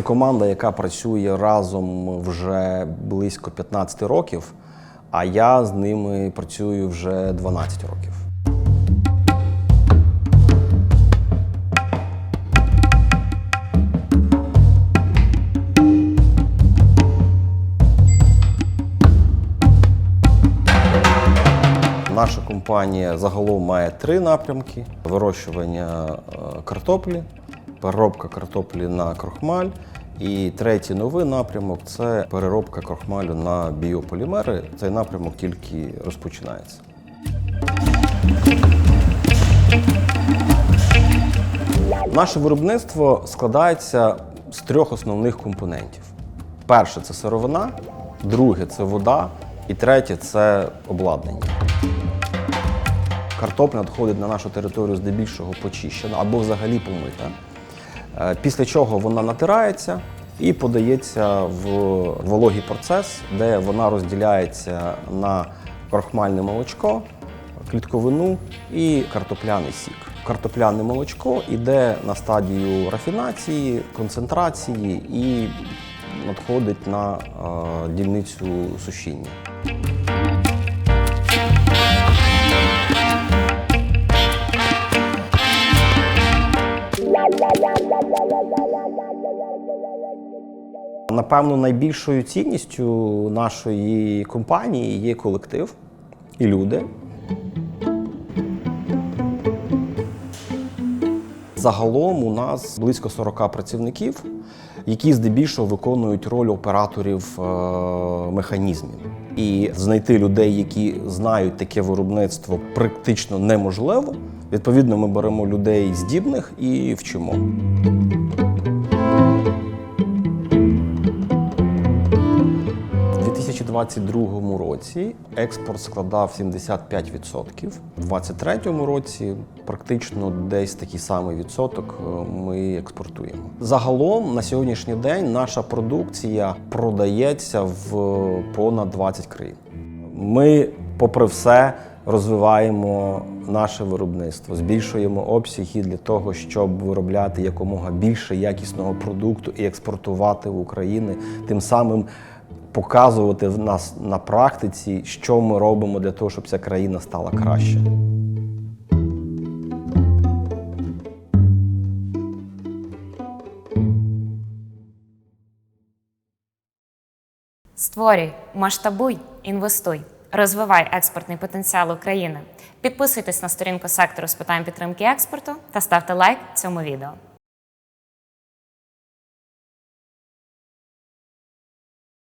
Це команда, яка працює разом вже близько 15 років, а я з ними працюю вже 12 років. Наша компанія загалом має три напрямки: вирощування е, картоплі, переробка картоплі на крохмаль. І третій новий напрямок це переробка крохмалю на біополімери. Цей напрямок тільки розпочинається. Наше виробництво складається з трьох основних компонентів: перше це сировина, друге це вода, і третє це обладнання. Картопля надходить на нашу територію здебільшого почищена або взагалі помита. Е, Після чого вона натирається і подається в вологий процес, де вона розділяється на крохмальне молочко, клітковину і картопляний сік. Картопляне молочко йде на стадію рафінації, концентрації і надходить на е, дільницю сушіння. Напевно, найбільшою цінністю нашої компанії є колектив і люди. Загалом у нас близько 40 працівників, які здебільшого виконують роль операторів е, механізмів. І знайти людей, які знають таке виробництво, практично неможливо. Відповідно, ми беремо людей здібних і вчимо. 2022 році експорт складав 75%. У 2023 році практично десь такий самий відсоток е, ми експортуємо. Загалом на сьогоднішній день наша продукція продається в понад 20 країн. Ми, попри все, розвиваємо наше виробництво, збільшуємо обсяги для того, щоб виробляти якомога більше якісного продукту і експортувати в Україну, тим самим показувати в нас на практиці, що ми робимо для того, щоб ця країна стала краще. Створюй, масштабуй, інвестуй, розвивай експортний потенціал України. Підписуйтесь на сторінку сектору з питань підтримки експорту та ставте лайк цьому відео.